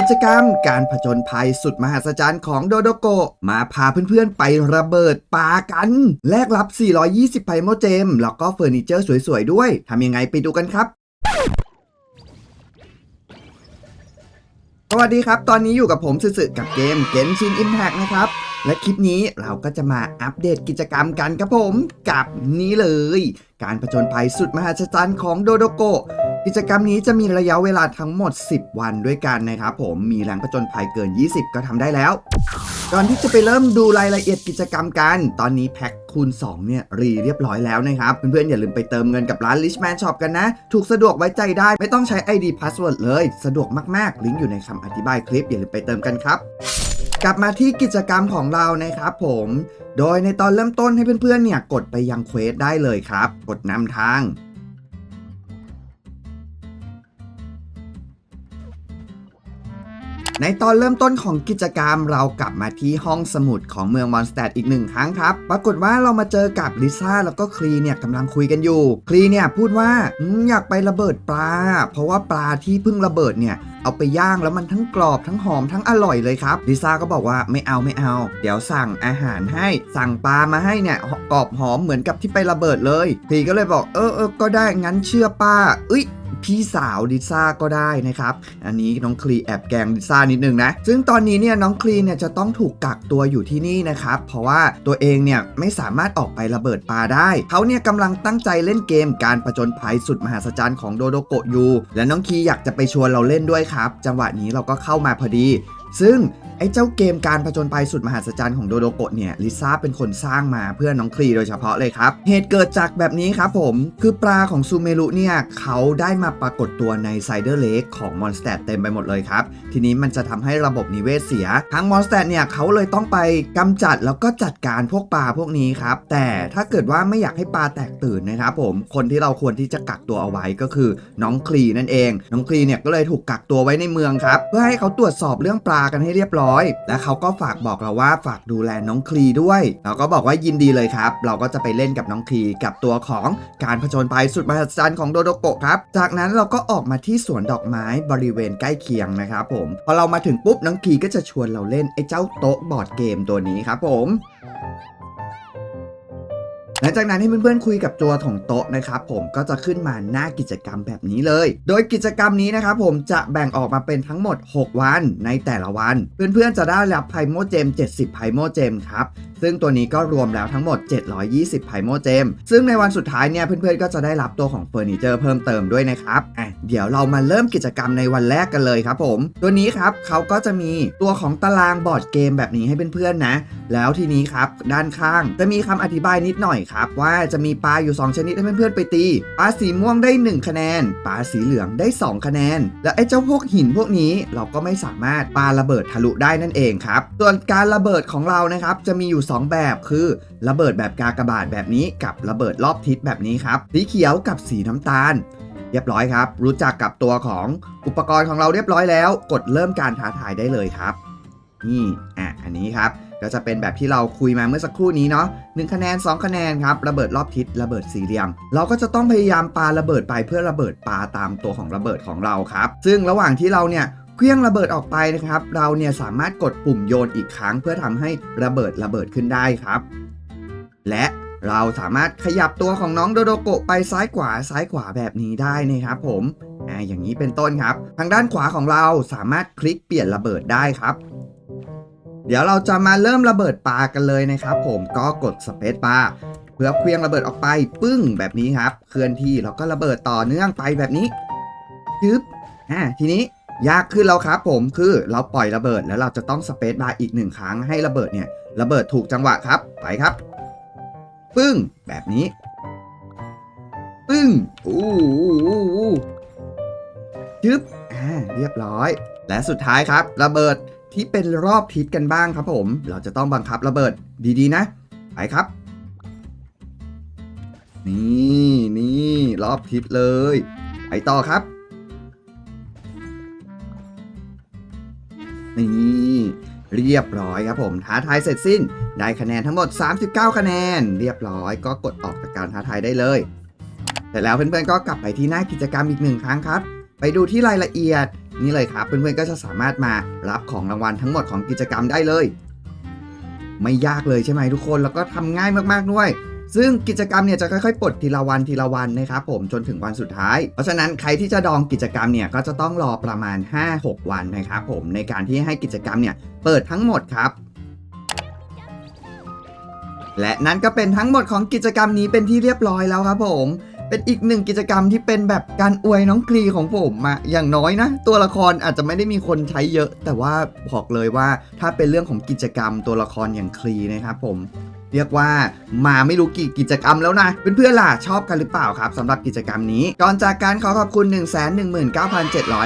กิจกรรมการผจญภัยสุดมหัศจรรย์ของโดโดโกะมาพาเพื่อนๆไประเบิดป่ากัน แลกรับ 420 ไพโมเจม แล้วก็เฟอร์นิเจอร์สวยๆด้วย ทำยังไงไปดูกันครับ สวัสดีครับ ตอนนี้อยู่กับผมสึๆกับเกม Genshin Impact นะครับ และคลิปนี้เราก็จะมาอัปเดตกิจกรรมกันครับผม กับนี้เลย การผจญภัยสุดมหัศจรรย์ของโดโดโกะ กิจกรรมนี้จะมีระยะเวลาทั้งหมด 10 วันด้วยกันนะครับผมมีแรงผจญภัยเกิน 20 ก็ทำได้แล้ว ก่อนที่จะไปเริ่มดูรายละเอียดกิจกรรมกัน ตอนนี้แพ็คคูณ 2 เนี่ย รีเรียบร้อยแล้วนะครับ เพื่อนๆ อย่าลืมไปเติมเงินกับร้าน Richman Shop กันนะ ถูกสะดวกไว้ใจได้ไม่ต้องใช้ ID Password เลย สะดวกมากๆ ลิงก์อยู่ในคำอธิบายคลิปอย่าลืมไปเติมกันครับกลับมาที่กิจกรรมของเรานะครับผม โดยในตอนเริ่มต้นให้เพื่อนๆเนี่ยกดไปยังเควสได้เลยครับ กดนำทาง ในตอนเริ่มต้นของกิจกรรมเรากลับมาที่ห้องสมุดของเมืองมอนสเตดอีกหนึ่งครั้งครับ ปรากฏว่าเรามาเจอกับลิซ่าแล้วก็คลีเนี่ยกำลังคุยกันอยู่ คลีเนี่ยพูดว่าอยากไประเบิดปลา เพราะว่าปลาที่เพิ่งระเบิดเนี่ยเอาไปย่างแล้วมันทั้งกรอบทั้งหอมทั้งอร่อยเลยครับลิซ่าก็บอกว่าไม่เอาไม่เอา เดี๋ยวสั่งอาหารให้สั่งปลามาให้เนี่ยกรอบหอมเหมือนกับที่ไประเบิดเลยคลีก็เลยบอกเออเออก็ได้งั้นเชื่อป้าเอ้ย พี่สาวลิซ่าก็ได้นะครับ อันนี้น้องคลีแอบแกล้งลิซ่านิดนึงนะ ซึ่งตอนนี้เนี่ยน้องคลีเนี่ยจะต้องถูกกักตัวอยู่ที่นี่นะครับ เพราะว่าตัวเองเนี่ยไม่สามารถออกไประเบิดปลาได้ เขาเนี่ยกำลังตั้งใจเล่นเกมการประจนภัยสุดมหัศจรรย์ของโดโดโกะอยู่ และน้องคีอยากจะไปชวนเราเล่นด้วยครับ จังหวะนี้เราก็เข้ามาพอดี ซึ่ง ไอ้เจ้าเกมการผจญภัยสุดมหัศจรรย์ของโดโดโกะเนี่ยลิซ่าเป็นคนสร้างมาเพื่อน้องคลีโดยเฉพาะเลยครับ เหตุเกิดจากแบบนี้ครับผมคือปลาของซูเมรุเนี่ยเขาได้มาปรากฏตัวในไซเดอร์เลกของมอนสเตดเต็มไปหมดเลยครับ ทีนี้มันจะทำให้ระบบนิเวศเสียทั้งมอนสเตดเนี่ยเขาเลยต้องไปกำจัดแล้วก็จัดการพวกปลาพวกนี้ครับแต่ถ้าเกิดว่าไม่อยากให้ปลาแตกตื่นนะครับผมคนที่เราควรที่จะกักตัวเอาไว้ก็คือน้องคลีนั่นเอง น้องคลีเนี่ยก็เลยถูกกักตัวไว้ในเมืองครับเพื่อให้เขาตรวจสอบเรื่องปลากันให้เรียบร้อยและเขาก็ฝากบอกเราว่าฝากดูแลน้องคลีด้วย เราก็บอกว่ายินดีเลยครับ เราก็จะไปเล่นกับน้องคลีกับตัวของการผจญภัยสุดมหัศจรรย์ของโดโดโกะครับ จากนั้นเราก็ออกมาที่สวนดอกไม้บริเวณใกล้เคียงนะครับผม พอเรามาถึงปุ๊บน้องคลีก็จะชวนเราเล่นไอ้เจ้าโต๊ะบอร์ดเกมตัวนี้ครับผม ลังจากนั้นให้เพื่อนๆคุยกับตัวของโต๊ะนะครับผมก็จะขึ้นมาหน้ากิจกรรมแบบนี้เลย โดยกิจกรรมนี้นะครับผมจะแบ่งออกมาเป็นทั้งหมด 6 วันในแต่ละวัน เพื่อนๆจะได้รับไพโมเจม 70 ไพโมเจมครับซึ่งตัวนี้ก็รวมแล้วทั้งหมด 720 ไพโมเจม ซึ่งในวันสุดท้ายเนี่ยเพื่อนๆก็จะได้รับตัวของเฟอร์นิเจอร์เพิ่มเติมด้วยนะครับอะเดี๋ยวเรามาเริ่มกิจกรรมในวันแรกกันเลยครับผม ตัวนี้ครับเขาก็จะมีตัวของตารางบอร์ดเกมแบบนี้ให้เพื่อนๆนะแล้วทีนี้ครับด้านข้างจะมีคำอธิบายนิดหน่อยครับ ว่าจะมีปลาอยู่ 2 ชนิดให้เพื่อนๆไปตีปลาสีม่วงได้ 1 คะแนนปลาสีเหลืองได้ 2 คะแนน และไอ้เจ้าพวกหินพวกนี้เราก็ไม่สามารถปาระเบิดทะลุได้นั่นเองครับส่วนการระเบิดของเรานะครับจะมีอยู่ 2 แบบคือระเบิดแบบกากบาทแบบนี้กับระเบิดรอบทิศแบบนี้ครับสีเขียวกับสีน้ำตาลเรียบร้อยครับ รู้จักกับตัวของอุปกรณ์ของเราเรียบร้อยแล้ว กดเริ่มการท้าทายได้เลยครับ นี่อะอันนี้ครับ ก็จะเป็นแบบที่เราคุยมาเมื่อสักครู่นี้เนาะ1คะแนน 2 คะแนนครับระเบิดรอบทิศระเบิดสี่เหลี่ยม เราก็จะต้องพยายามปาระเบิดไปเพื่อระเบิดปาตามตัวของระเบิดของเราครับ ซึ่งระหว่างที่เราเนี่ยเคลื่องระเบิดออกไปนะครับ เราเนี่ยสามารถกดปุ่มโยนอีกครั้ง เพื่อทำให้ระเบิดระเบิดขึ้นได้ครับ และเราสามารถขยับตัวของน้องโดโดโกะไปซ้ายขวาซ้ายขวาแบบนี้ได้นะครับผมอ่าอย่างนี้เป็นต้นครับ ทางด้านขวาของเราสามารถคลิกเปลี่ยนระเบิดได้ครับ เดี๋ยวเราจะมาเริ่มระเบิดปลากันเลยนะครับผมก็กดสเปซบาเพื่อเคลื่องระเบิดออกไปปึ้งแบบนี้ครับ เคลื่อนที่แล้วก็ระเบิดต่อเนื่องไปแบบนี้จึ๊บอ่าทีนี้ยากขึ้นแล้วครับผมคือเราปล่อยระเบิดแล้วเราจะต้องสเปซบาร์อีกหนึ่งครั้งให้ระเบิดเนี่ยระเบิดถูกจังหวะครับไปครับปึ้งแบบนี้ปึ้งอู้อู้อู้อู้จึ๊บอ่าเรียบร้อย และสุดท้ายครับ ระเบิด ที่เป็นรอบทิศกันบ้างครับผม เราจะต้องบังคับระเบิดดีๆนะ ไปครับ นี่นี่รอบทิศเลย ไปต่อครับ นี่เรียบร้อยครับผม ท้าทายเสร็จสิ้น ได้คะแนนทั้งหมด 39 คะแนน เรียบร้อยก็กดออกจากการท้าทายได้เลย แต่แล้วเพื่อนๆก็กลับไปที่หน้ากิจกรรมอีกหนึ่งครั้งครับ ไปดูที่รายละเอียด นี่เลยครับเพื่อนๆก็จะสามารถมารับของรางวัลทั้งหมดของกิจกรรมได้เลย ไม่ยากเลยใช่ไหมทุกคนแล้วก็ทำง่ายมากๆด้วยซึ่งกิจกรรมเนี่ยจะค่อยๆปลดทีละวันทีละวันนะครับผมจนถึงวันสุดท้าย เพราะฉะนั้นใครที่จะดองกิจกรรมเนี่ยก็จะต้องรอประมาณ 5-6 วันนะครับผมในการที่ให้กิจกรรมเนี่ยเปิดทั้งหมดครับ และนั่นก็เป็นทั้งหมดของกิจกรรมนี้เป็นที่เรียบร้อยแล้วครับผม เป็นอีกหนึ่งกิจกรรมที่เป็นแบบการอวยน้องกรีของผมอะอย่างน้อยนะ ตัวละครอาจจะไม่ได้มีคนใช้เยอะ แต่ว่าบอกเลยว่าถ้าเป็นเรื่องของกิจกรรมตัวละครอย่างคลีนะครับผมเรียกว่ามาไม่รู้กี่กิจกรรมแล้วนะเพื่อนๆล่ะชอบกันหรือเปล่าครับสำหรับกิจกรรมนี้ ก่อนจากการขอขอบคุณ 1 1 9 7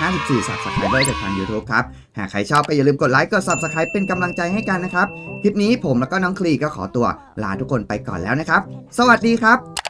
5 4 subscriber จากทาง YouTube ครับ หากใครชอบก็อย่าลืมกดไลค์กด subscribe เป็นกำลังใจให้กันนะครับ คลิปนี้ผมแล้วก็น้องคลีก็ขอตัวลาทุกคนไปก่อนแล้วนะครับ สวัสดีครับ